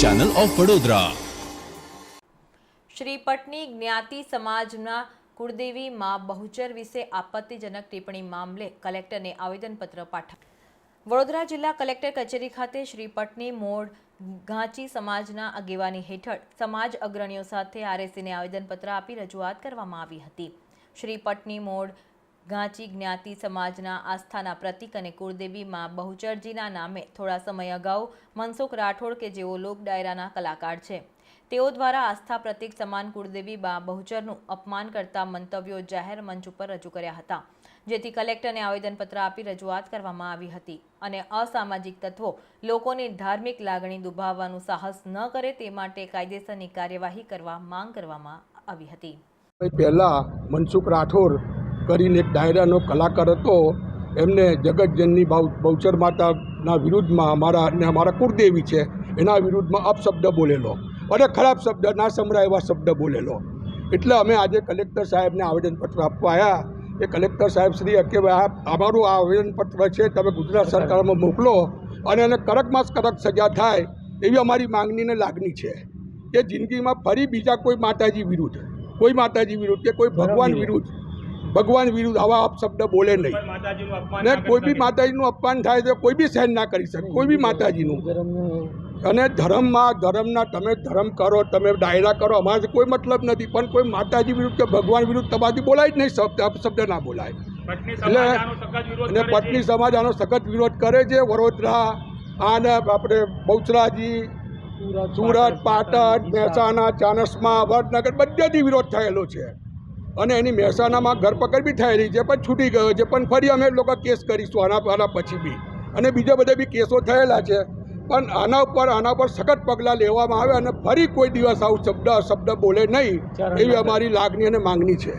Channel of Vadodara Shri Patni જ્ઞાતિ સમાજના કુળદેવી માં બહુચર વિશે આપત્તિજનક ટિપ્પણી મામલે કલેક્ટરને આવેદનપત્ર પાઠવ્યું. વડોદરા જિલ્લા કલેક્ટર કચેરી ખાતે શ્રી પટની મોડ ઘાંચી સમાજના આગેવાની હેઠળ સમાજ અગ્રણીઓ સાથે આરએસીને આવેદનપત્ર આપી રજૂઆત કરવામાં આવી હતી. શ્રી પટની મોડ ઘાંચી જ્ઞાતિ સમાજના આસ્થાના પ્રતીક અને કુળદેવીમાં બહુચરજીના નામે થોડા સમય અગાઉ મનસુખ રાઠોડ કે જેઓ લોક ડાયરાના કલાકાર છે. તેઓ દ્વારા આસ્થા પ્રતીક સમાન કુળદેવી બહુચરનું અપમાન કરતા મંતવ્યો જાહેર મંચ ઉપર રજૂ કર્યા હતા, જેથી કલેક્ટરને આવેદનપત્ર આપી રજૂઆત કરવામાં આવી હતી અને અસામાજિક તત્વો લોકોની ધાર્મિક લાગણી દુભાવવાનું સાહસ ન કરે તે માટે કાયદેસરની કાર્યવાહી કરવા માંગ કરવામાં આવી હતી. પહેલાં મનસુખ રાઠોડ કરીને એક ડાયરાનો કલાકાર હતો. એમને જગતજનની બહુચર માતાના વિરુદ્ધમાં અમારા અને અમારા કુળદેવી છે એના વિરુદ્ધમાં અપશબ્દ બોલેલો. અને ખરાબ શબ્દ ના સંભળાય એવા શબ્દ બોલેલો. એટલે અમે આજે કલેક્ટર સાહેબને આવેદનપત્ર આપવા આવ્યા એ કલેક્ટર સાહેબ શ્રી કે અમારું આ આવેદનપત્ર છે તમે ગુજરાત સરકારમાં મોકલો અને એને કડકમાં કડક સજા થાય એવી અમારી માંગણીને લાગણી છે કે જિંદગીમાં ફરી બીજા કોઈ માતાજી વિરુદ્ધ કોઈ માતાજી વિરુદ્ધ કે કોઈ ભગવાન વિરુદ્ધ ભગવાન વિરુદ્ધ આવા અપશબ્દ બોલે નહીં. ને કોઈ બી માતાજીનું અપમાન થાય તો કોઈ બી સહેન ના કરી શકે કોઈ બી માતાજીનું. અને ધર્મમાં ધર્મના તમે ધર્મ કરો તમે ડાયરા કરો અમારે કોઈ મતલબ નથી. પણ કોઈ માતાજી વિરુદ્ધ કે ભગવાન વિરુદ્ધ તમારાથી બોલાય જ નહીં શબ્દ અપશબ્દ ના બોલાય. એટલે અને પત્ની સમાજ આનો સખત વિરોધ કરે છે. વડોદરા આને આપણે બહુચરાજી સુરત પાટણ મહેસાણા ચાનસમા વડનગર બધેથી વિરોધ થયેલો છે. અને એની મહેસાણામાં ધરપકડ બી થયેલી છે પણ છૂટી ગયો છે. પણ ફરી અમે લોકો કેસ કરીશું આના આના પછી બી. અને બીજા બધા બી કેસો થયેલા છે. પણ આના ઉપર આના પર સખત પગલાં લેવામાં આવે અને ફરી કોઈ દિવસ આવું શબ્દ શબ્દ બોલે નહીં એવી અમારી લાગણી અને માંગણી છે.